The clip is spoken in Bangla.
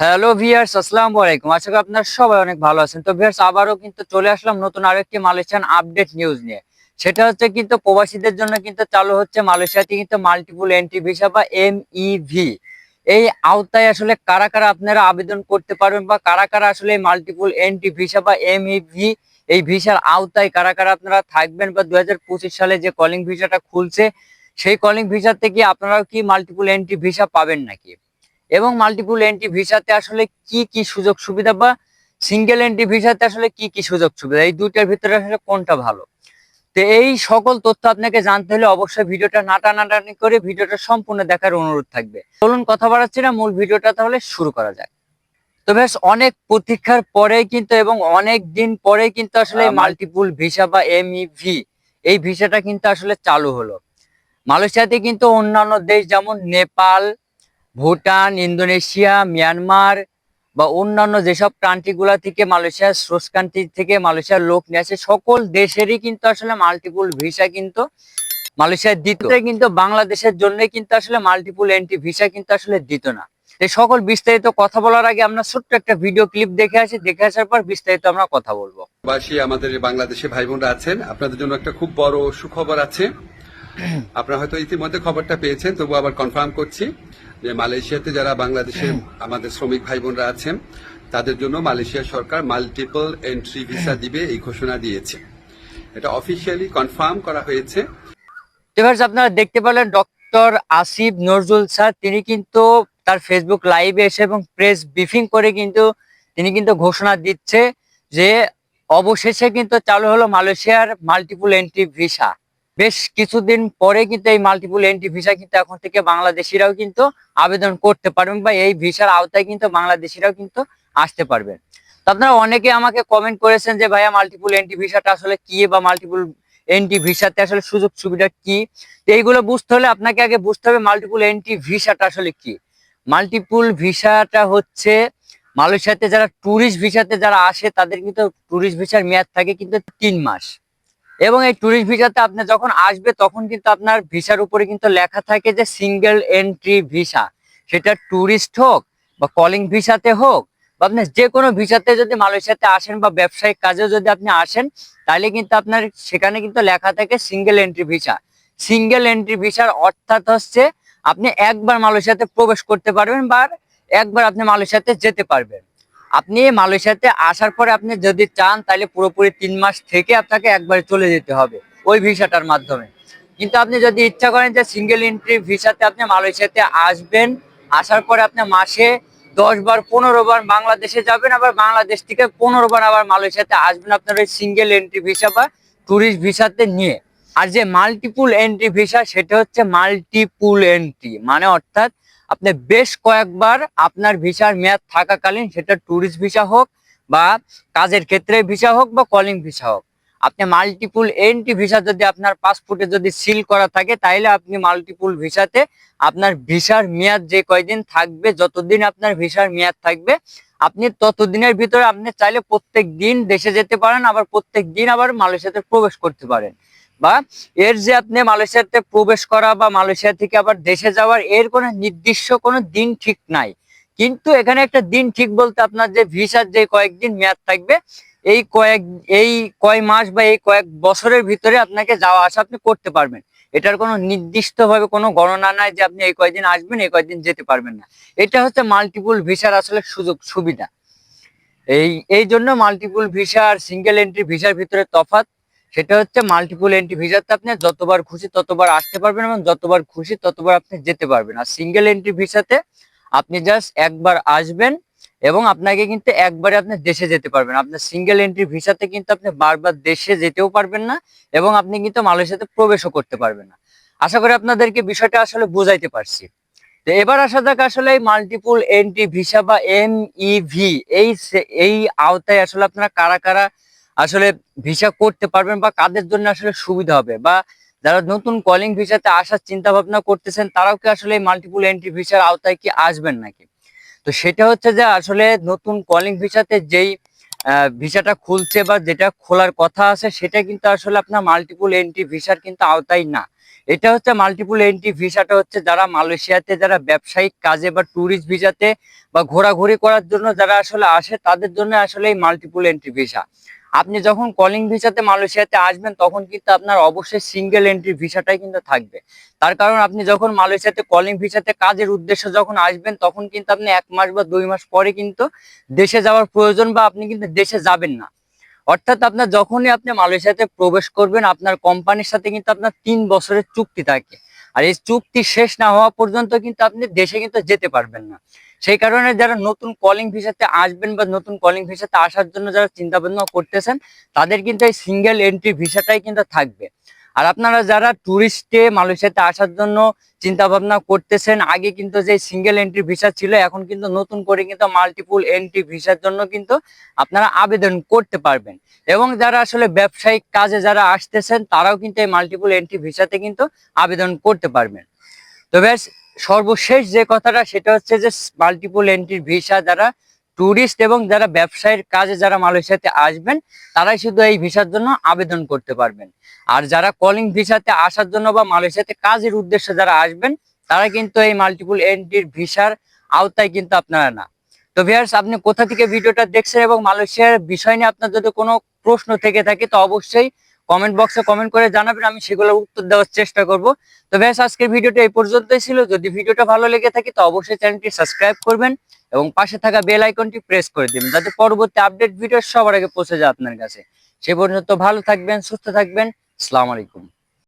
হ্যালো ভিয়ার্স আসসালামু আলাইকুম। আশা করি আপনারা সবাই অনেক ভালো আছেন। তো ভিয়ার্স আবারও কিন্তু চলে আসলাম নতুন আরেকটি মালয়েশিয়ান আপডেট নিউজ নিয়ে। সেটা হচ্ছে কিন্তু প্রবাসীদের জন্য কিন্তু চালু হচ্ছে মালয়েশিয়াতে কিন্তু মাল্টিপুল এন্ট্রি ভিসা বা এমইভি এই আওতায় আসলে কারা কারা আপনারা আবেদন করতে পারবেন বা কারা কারা আসলে মাল্টিপুল এন্ট্রি ভিসা বা এমইভি এই ভিসার আওতায় কারা কারা আপনারা থাকবেন বা দুই হাজার পঁচিশ সালে যে কলিং ভিসাটা খুলছে, সেই কলিং ভিসাতে থেকে আপনারাও কি মাল্টিপুল এন্ট্রি ভিসা পাবেন নাকি? এবং মাল্টিপুল এন্ট্রি ভিসাতে আসলে কি কি সুযোগ সুবিধা বা সিঙ্গেল এন্ট্রি ভিসাতে আসলে কি কি সুযোগ সুবিধা? এই দুইটার ভিতরে আসলে কোনটা ভালো? তো এই সকল তথ্য আপনাকে জানতে হলে অবশ্যই ভিডিওটা নাটা নাটানি করে ভিডিওটা সম্পূর্ণ দেখার অনুরোধ থাকবে। চলুন কথা বাড়াচ্ছি না মূল ভিডিওটা তাহলে শুরু করা যাক। তো বেশ অনেক প্রতীক্ষার পরে কিন্তু এবং অনেক দিন পরে কিন্তু আসলে মাল্টিপুল ভিসা বা এমইভি এই ভিসাটা কিন্তু আসলে চালু হলো। মালয়েশিয়াতে কিন্তু অন্যান্য দেশ যেমন নেপাল ভুটান, ইন্দোনেশিয়া, মিয়ানমার বা অন্যান্য যেসব কান্ট্রি গুলা থেকে মালয়েশিয়ার সোর্স কান্ট্রি থেকে মালয়েশিয়ার লোক নিয়ে আসে, সকল দেশেরই কিন্তু আসলে মাল্টিপুল ভিসা কিন্তু মালয়েশিয়ার দিত। কিন্তু বাংলাদেশের জন্য কিন্তু আসলে মাল্টিপুল এন্ট্রি ভিসা কিন্তু আসলে দিত না। এই সকল বিস্তারিত কথা বলার আগে আমরা ছোট্ট একটা ভিডিও ক্লিপ দেখে আসি, দেখে আসার পর বিস্তারিত আমরা কথা বলব। বাসী, আমাদের বাংলাদেশে ভাই বোনরা আছেন। আপনাদের জন্য একটা খুব বড় সুখবর আছে। আপনারা হয়তো ইতিমধ্যে খবরটা পেয়েছেন তবু আবার কনফার্ম করছি। যে মালয়েশিয়াতে যারা বাংলাদেশের আমাদের শ্রমিক ভাই বোনরা আছেন তাদের জন্য মালয়েশিয়া সরকার মাল্টিপল এন্ট্রি ভিসা দিবে এই ঘোষণা দিয়েছে। এটা অফিসিয়ালি কনফার্ম করা হয়েছে। এবার আপনারা দেখতে পেলেন ডক্টর আসিফ নজরুল স্যার তিনি কিন্তু তার ফেসবুক লাইভে এসে এবং প্রেস ব্রিফিং করে কিন্তু তিনি কিন্তু ঘোষণা দিচ্ছে যে অবশেষে কিন্তু চালু হলো মালয়েশিয়ার মাল্টিপুল এন্ট্রি ভিসা বেশ কিছুদিন পরে কিন্তু এই মাল্টিপুল এন্ট্রি ভিসা কিন্তু এখন থেকে বাংলাদেশিরাও কিন্তু আবেদন করতে পারবেন বা এই ভিসার আওতায় কিন্তু বাংলাদেশিরাও কিন্তু আসতে পারবেন। তো আপনারা অনেকে আমাকে কমেন্ট করেছেন যে, ভাইয়া মাল্টিপুল এন্ট্রি ভিসাটা আসলে কি বা মাল্টিপুল এন্ট্রি ভিসাতে আসলে সুযোগ সুবিধা কি? তো এইগুলো বুঝতে হলে আপনাকে আগে বুঝতে হবে মাল্টিপুল এন্ট্রি ভিসাটা আসলে কি। মাল্টিপুল ভিসাটা হচ্ছে মালয়েশিয়াতে যারা ট্যুরিস্ট ভিসাতে যারা আসে, তাদের কিন্তু ট্যুরিস্ট ভিসার মেয়াদ থাকে কিন্তু তিন মাস। এবং এই ট্যুরিস্ট ভিসাতে আপনি যখন আসবে, তখন কিন্তু আপনার ভিসার উপরে কিন্তু লেখা থাকে যে সিঙ্গেল এন্ট্রি ভিসা সেটা ট্যুরিস্ট হোক বা কলিং ভিসাতে হোক বা আপনি যে কোনো ভিসাতে যদি মালয়েশিয়াতে আসেন বা ব্যবসায়িক কাজেও যদি আপনি আসেন, তাহলে কিন্তু আপনার সেখানে কিন্তু লেখা থাকে single entry visa single entry ভিসার অর্থাৎ হচ্ছে আপনি একবার মালয়েশিয়াতে প্রবেশ করতে পারবেন বা একবার আপনি মালয়েশিয়াতে যেতে পারবেন। আপনি মালয়েশিয়াতে আসার পরে আপনি যদি চান, তাহলে পুরোপুরি তিন মাস থেকে আপনাকে একবারে চলে যেতে হবে ওই ভিসাটার মাধ্যমে। কিন্তু আপনি যদি ইচ্ছা করেন যে সিঙ্গেল এন্ট্রি ভিসাতে আপনি মালয়েশিয়াতে আসবেন, আসার পরে আপনি মাসে দশ বার, পনেরো বার বাংলাদেশে যাবেন, আবার বাংলাদেশ থেকে পনেরো বার আবার মালয়েশিয়াতে আসবেন আপনার ওই সিঙ্গেল এন্ট্রি ভিসা বা ট্যুরিস্ট ভিসাতে নিয়ে। আর যে মাল্টিপুল এন্ট্রি ভিসা, সেটা হচ্ছে মাল্টিপুল এন্ট্রি মানে অর্থাৎ আপনি বেশ কয়েকবার আপনার ভিসার মেয়াদ থাকাকালীন, সেটা ট্যুরিস্ট ভিসা হোক বা কাজের ক্ষেত্রে ভিসা হোক বা কলিং ভিসা হোক। আপনি মাল্টিপুল এন্ট্রি ভিসা যদি আপনার পাসপোর্টে যদি সিল করা থাকে তাহলে আপনি মাল্টিপুল ভিসাতে আপনার ভিসার মেয়াদ যে কয়দিন থাকবে, যতদিন আপনার ভিসার মেয়াদ থাকবে, আপনি ততদিনের ভিতরে আপনি চাইলে প্রত্যেক দিন দেশে যেতে পারেন, আবার প্রত্যেক দিন আবার মালয়েশিয়াতে প্রবেশ করতে পারেন। বা এর যে আপনি মালয়েশিয়াতে প্রবেশ করা বা মালয়েশিয়া থেকে আবার দেশে যাওয়ার, এর কোনো নির্দিষ্ট কোনো দিন ঠিক নাই। কিন্তু এখানে একটা দিন ঠিক বলতে আপনার যে ভিসার যে কয়েকদিন মেয়াদ থাকবে, এই কয়েক, এই কয় মাস বা এই কয়েক বছরের ভিতরে আপনাকে যাওয়া আসা আপনি করতে পারবেন। এটার কোনো নির্দিষ্ট ভাবে কোনো গণনা নাই যে আপনি এই কয়দিন আসবেন, এই কয়দিন যেতে পারবেন না। এটা হচ্ছে মাল্টিপুল ভিসার আসলে সুযোগ, সুবিধা। এই এই জন্য মাল্টিপুল ভিসা আর সিঙ্গেল এন্ট্রি ভিসার ভিতরে তফাৎ সেটা হচ্ছে মাল্টিপুল এন্ট্রি ভিসাতে আপনি যতবার খুশি ততবার আসতে পারবেন এবং যতবার খুশি ততবার আপনি যেতে পারবেন। আর সিঙ্গেল এন্ট্রি ভিসাতে আপনি জাস্ট একবার আসবেন এবং আপনাকে কিন্তু একবারে আপনি দেশে যেতে পারবেন। আপনার সিঙ্গেল এন্ট্রি ভিসাতে কিন্তু আপনি বারবার দেশে যেতেও পারবেন না এবং আপনি কিন্তু মালয়েশিয়াতে প্রবেশও করতে পারবেন না। আশা করি আপনাদেরকে বিষয়টা আসলে বোঝাইতে পারছি। তো এবার আসা যাক আসলে এই মাল্টিপুল এন্ট্রি ভিসা বা এম এই সে- এই আওতায় আসলে আপনারা কারা কারা আসলে ভিসা করতে পারবেন বা কাদের জন্য আসলে সুবিধা হবে বা যারা নতুন কলিং ভিসাতে আসার চিন্তা ভাবনা করতেছেন, তারাও কি আসলে মাল্টিপুল এন্ট্রি ভিসার আওতায় কি আসবেন নাকি? তো সেটা হচ্ছে যে আসলে নতুন কলিং ভিসাতে যেই ভিসাটা খুলছে বা যেটা খোলার কথা আছে, সেটা কিন্তু আসলে আপনার মাল্টিপুল এন্ট্রি ভিসার কিন্তু আওতায় না। এটা হচ্ছে মাল্টিপুল এন্ট্রি ভিসাটা হচ্ছে যারা মালয়েশিয়াতে যারা ব্যবসায়িক কাজে বা ট্যুরিস্ট ভিসাতে বা ঘোরাঘুরি করার জন্য যারা আসলে আসে, তাদের জন্য আসলে এই মাল্টিপুল এন্ট্রি ভিসা আপনি যখন কলিং ভিসাতে মালয়েশিয়াতে আসবেন, তখন কিন্তু আপনার অবশ্যই সিঙ্গেল এন্ট্রি ভিসাটাই কিন্তু থাকবে। তার কারণ আপনি যখন মালয়েশিয়াতে কলিং ভিসাতে কাজের উদ্দেশ্যে যখন আসবেন, তখন কিন্তু আপনি এক মাস বা দুই মাস পরে কিন্তু দেশে যাওয়ার প্রয়োজন বা আপনি কিন্তু দেশে যাবেন না। অর্থাৎ আপনার যখনই আপনি মালয়েশিয়াতে প্রবেশ করবেন, আপনার কোম্পানির সাথে কিন্তু আপনার তিন বছরের চুক্তি থাকে। আর এই চুক্তি শেষ না হওয়া পর্যন্ত কিন্তু আপনি দেশে কিন্তু যেতে পারবেন না। সেই কারণে যারা নতুন কলিং ভিসাতে আসবেন বা নতুন কলিং ভিসাতে আসার জন্য যারা চিন্তা ভাবনা করতেছেন, তাদের কিন্তু এই সিঙ্গেল এন্ট্রি ভিসাটাই কিন্তু থাকবে। আর আপনারা যারা টুরিস্টে মালয়েশিয়াতে আসার জন্য চিন্তা ভাবনা করতেছেন, আগে কিন্তু যে সিঙ্গেল এন্ট্রি ভিসা ছিল, এখন কিন্তু নতুন করে কিন্তু মাল্টিপুল এন্ট্রি ভিসার জন্য কিন্তু আপনারা আবেদন করতে পারবেন। এবং যারা আসলে ব্যবসায়িক কাজে যারা আসতেছেন, তারাও কিন্তু এই মাল্টিপুল এন্ট্রি ভিসাতে কিন্তু আবেদন করতে পারবেন। তো ব্যাস, সর্বশেষ যে কথাটা, সেটা হচ্ছে যে মাল্টিপুল এন্ট্রি ভিসা যারা ট্যুরিস্ট এবং যারা ব্যবসায়ের কাজে যারা মালয়েশিয়াতে আসবেন, তারাই শুধু এই ভিসার জন্য আবেদন করতে পারবেন। আর যারা কলিং ভিসাতে আসার জন্য বা মালয়েশিয়াতে কাজের উদ্দেশ্যে যারা আসবেন, তারা কিন্তু এই মাল্টিপুল এন্ট্রির ভিসার আওতায় কিন্তু আপনারা না। তো ভিয়ার্স আপনি কোথা থেকে ভিডিওটা দেখছেন এবং মালয়েশিয়ার বিষয় নিয়ে আপনার যদি কোনো প্রশ্ন থেকে থাকে, তো অবশ্যই কমেন্ট বক্সে কমেন্ট করে জানাবেন, আমি সেগুলোর উত্তর দেওয়ার চেষ্টা করব। তো ব্যাস আজকের ভিডিওটা এই পর্যন্তই ছিল। যদি ভিডিওটা ভালো লেগে থাকে, তো অবশ্যই চ্যানেলটি সাবস্ক্রাইব করবেন এবং পাশে থাকা বেল আইকনটি প্রেস করে দিবেন, যাতে পরবর্তী আপডেট ভিডিও সবার আগে পৌঁছে যায় আপনার কাছে। সে পর্যন্ত ভালো থাকবেন, সুস্থ থাকবেন। আসসালামু আলাইকুম।